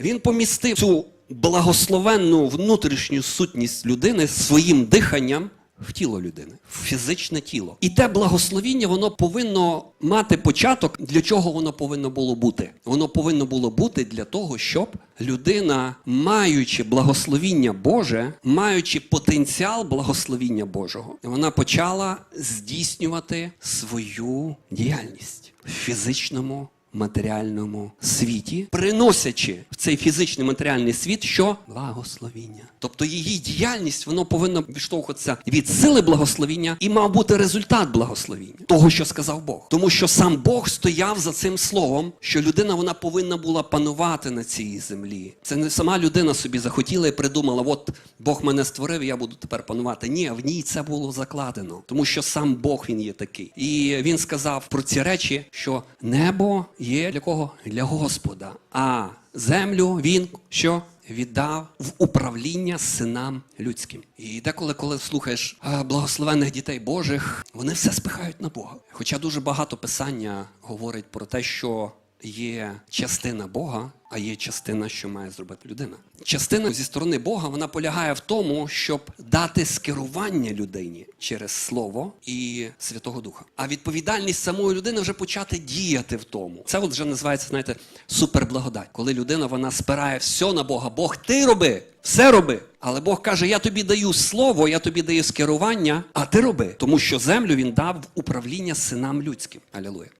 Він помістив цю благословенну внутрішню сутність людини своїм диханням в тіло людини, в фізичне тіло. І те благословіння, воно повинно мати початок. Для чого воно повинно було бути? Воно повинно було бути для того, щоб людина, маючи благословіння Боже, маючи потенціал благословіння Божого, вона почала здійснювати свою діяльність в фізичному матеріальному світі, приносячи в цей фізичний матеріальний світ що благословіння. Тобто її діяльність воно повинно відштовхуватися від сили благословіння і мав бути результат благословіння того, що сказав Бог. Тому що сам Бог стояв за цим словом, що людина вона повинна була панувати на цій землі. Це не сама людина собі захотіла і придумала: от Бог мене створив, я буду тепер панувати. Ні, в ній це було закладено, тому що сам Бог він є такий. І він сказав про ці речі, що небо є для кого? Для Господа, а землю він що? Віддав в управління синам людським. І деколи, коли слухаєш благословенних дітей Божих, вони все спихають на Бога. Хоча дуже багато писання говорить про те, що є частина Бога, а є частина, що має зробити людина. Частина зі сторони Бога вона полягає в тому, щоб дати скерування людині через Слово і Святого Духа. А відповідальність самої людини вже почати діяти в тому. Це от вже називається, знаєте, суперблагодать. Коли людина вона спирає все на Бога. Бог, ти роби, все роби. Але Бог каже: Я тобі даю слово, я тобі даю скерування, а ти роби, тому що землю він дав в управління синам людським. Алілуя.